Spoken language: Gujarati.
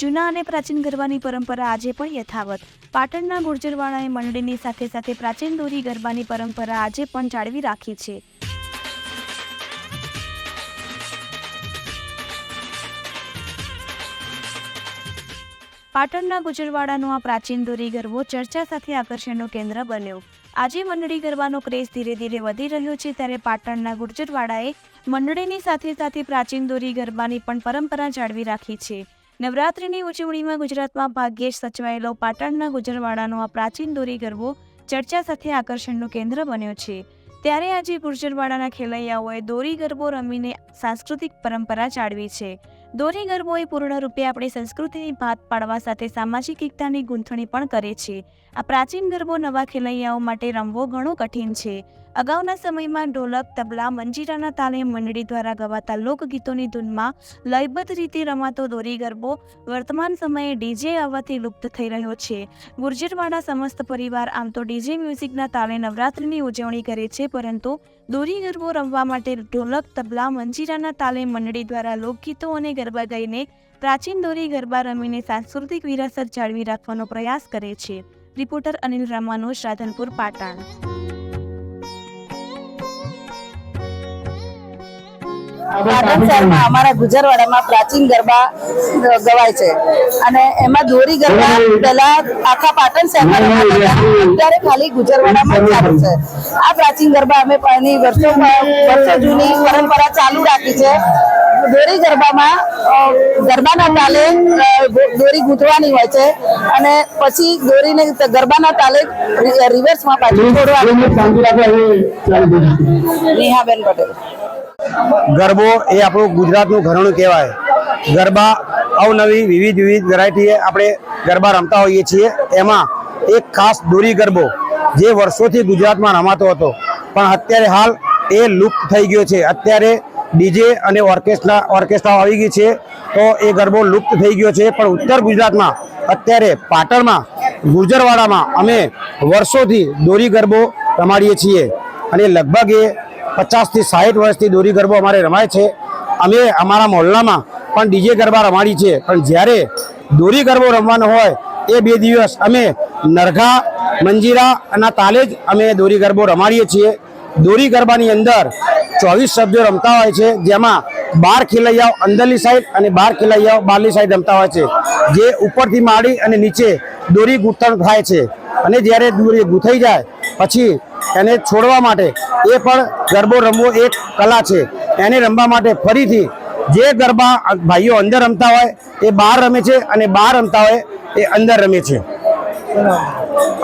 જૂના અને પ્રાચીન ગરબાની પરંપરા આજે પણ યથાવત. પાટણના ગુર્જરવાળાએ મંડળીની સાથે સાથે પ્રાચીન દોરી ગરબાની પરંપરા આજે પણ જાળવી રાખી છે. પાટણના ગુજરવાડાનો આ પ્રાચીન દોરી ગરબો ચર્ચા સાથે આકર્ષણનું કેન્દ્ર બન્યો. આજે મંડળી ગરબાનો ક્રેઝ ધીરે ધીરે વધી રહ્યો છે ત્યારે પાટણના ગુર્જરવાડાએ મંડળીની સાથે સાથે પ્રાચીન દોરી ગરબાની પણ પરંપરા જાળવી રાખી છે. નવરાત્રિની ઉજવણીમાં ગુજરાતમાં ભાગ્યે જ સચવાયેલો પાટણના ગુજરવાડાનો આ પ્રાચીન દોરી ગરબો ચર્ચા સાથે આકર્ષણનું કેન્દ્ર બન્યો છે. ત્યારે આજે ગુર્જરવાડાના ખેલૈયાઓએ દોરી ગરબો રમીને સાંસ્કૃતિક પરંપરા જાળવી છે. દોરી ગરબો એ પૂર્ણરૂપે આપણી સંસ્કૃતિની ભાત પાડવા સાથે સામાજિક એકતાની ગૂંથણી પણ કરે છે. આ પ્રાચીન ગરબો નવા ખેલૈયાઓ માટે રમવો ઘણો કઠિન છે. અગાઉના સમયમાં ઢોલક, તબલા, મંજીરાના તાલીમ મંડળી દ્વારા ગવાતા લોકગીતોની ધૂનમાં લયબદ્ધ રીતે રમાતો દોરી ગરબો વર્તમાન સમયે ડીજે આવવાથી લુપ્ત થઈ રહ્યો છે. ગુર્જરવાડા સમસ્ત પરિવાર આમ તો ડીજે મ્યુઝિકના તાલે નવરાત્રિની ઉજવણી કરે છે, પરંતુ દોરી ગરબો રમવા માટે ઢોલક, તબલા, મંજીરાના તાલે મંડળી દ્વારા લોકગીતો અને ગરબા ગાઈને પ્રાચીન દોરી ગરબા રમીને સાંસ્કૃતિક વિરાસત જાળવી રાખવાનો પ્રયાસ કરે છે. રિપોર્ટર અનિલ રામાનુજ રાધનપુર, પાટણ. પાટણ શહેરમાં અમારા ગુજરવાડામાં પ્રાચીન ગરબા ગવાય છે. અને એમાં દોરી ગરબા પહેલા આખા પાટણ શહેરમાં અત્યારે ખાલી ગુજરવાડામાં ચાલુ છે. આ પ્રાચીન ગરબા અમે પાણી વર્ષો વર્ષો જૂની પરંપરા ચાલુ રાખી છે. દોરી ગરબામાં ગરબાના તાલે દોરી ગૂંથવાની હોય છે અને પછી દોરીને ગરબાના તાલે રિવર્સમાં પાછી છોડવાનું નેહાબેન પટેલ. ગરબો એ આપણું ગુજરાતનું ઘરણું કહેવાય. ગરબા અવનવી વિવિધ વિવિધ વેરાયટીએ આપણે ગરબા રમતા હોઈએ છીએ. એમાં એક ખાસ દોરી ગરબો જે વર્ષોથી ગુજરાતમાં રમાતો હતો. પણ અત્યારે હાલ એ લુપ્ત થઈ ગયો છે. અત્યારે ડીજે અને ઓર્કેસ્ટ્રા ઓર્કેસ્ટ્રા આવી ગઈ છે. તો એ ગરબો લુપ્ત થઈ ગયો છે. પણ ઉત્તર ગુજરાતમાં અત્યારે પાટણમાં, ગુજરવાડામાં અમે વર્ષોથી દોરી ગરબો રમાડીએ છીએ. અને લગભગ એ પચાસથી સાઠ વર્ષથી દોરી ગરબો અમારે રમાય છે. અમે અમારા મોહલ્લામાં પણ ડીજે ગરબા રમાડી છે. પણ જ્યારે દોરી ગરબો રમવાનો હોય, એ બે દિવસ અમે નરઘા, મંજીરા અને તાલે જ અમે દોરી ગરબો રમાડીએ છીએ. દોરી ગરબાની અંદર ચોવીસ સભ્યો રમતા હોય છે, જેમાં બાર ખેલૈયાઓ અંદરની સાઈડ અને બાર ખેલૈયાઓ બહારની સાઈડ રમતા હોય છે, જે ઉપરથી માડી અને નીચે દોરી ગૂંથણ થાય છે. અને જ્યારે દોરી ગૂંથાઈ જાય, પછી એને છોડવા માટે એ પણ ગરબો રમવો એક કલા છે. એને રમવા માટે ફરીથી જે ગરબા ભાઈઓ અંદર રમતા હોય, એ બહાર રમે છે અને બહાર રમતા હોય, એ અંદર રમે છે.